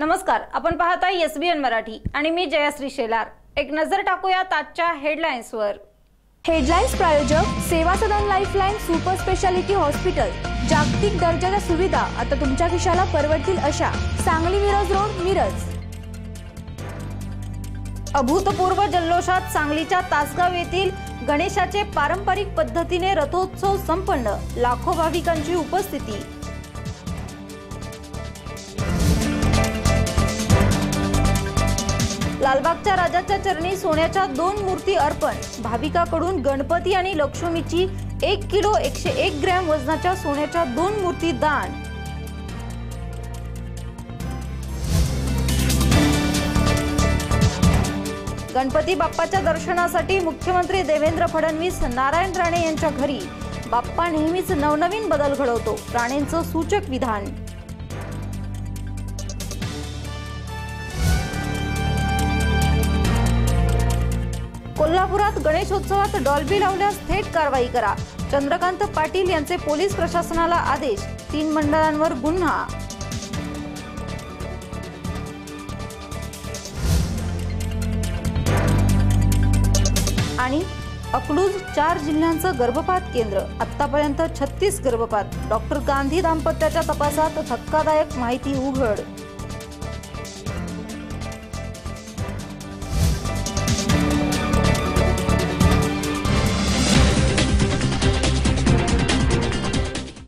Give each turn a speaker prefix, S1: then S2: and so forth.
S1: नमस्कार आपण पाहताय एस बी एन मराठी आणि मी जयश्री शेलार. एक नजर टाकूया आजच्या हेडलाईन्सवर.
S2: हेडलाईन्स प्रायोजक Seva Sadan lifeline super speciality hospital. जागतिक दर्जाच्या सुविधा आता तुमच्या खिशाला परवडतील अशा सांगली मिरज रोड मिरज.
S1: अभूतपूर्व जल्लोषात सांगलीच्या तासगाव येथील गणेशाचे पारंपरिक पद्धतीने रथोत्सव संपन्न. लाखो भाविकांची उपस्थिती. लालबागच्या राजाच्या चरणी सोन्याच्या दोन मूर्ती अर्पण. भाविकाकडून गणपती आणि लक्ष्मीची एक किलो एकशे एक ग्रॅम वजनाच्या सोन्याच्या दोन मूर्ती दान. गणपती बाप्पाच्या दर्शनासाठी मुख्यमंत्री देवेंद्र फडणवीस नारायण राणे यांच्या घरी. बाप्पा नेहमीच नवनवीन बदल घडवतो. राणेंचं सूचक विधान. कोल्हापुरात गणेशोत्सवात डॉल्बी लावल्यास थेट कारवाई करा. चंद्रकांत पाटील यांचे पोलीस प्रशासनाला आदेश. तीन मंडळांवर गुन्हा. आणि अकलूज चार जिल्ह्यांचं गर्भपात केंद्र. आतापर्यंत छत्तीस गर्भपात. डॉक्टर गांधी दाम्पत्याच्या तपासात धक्कादायक माहिती उघड.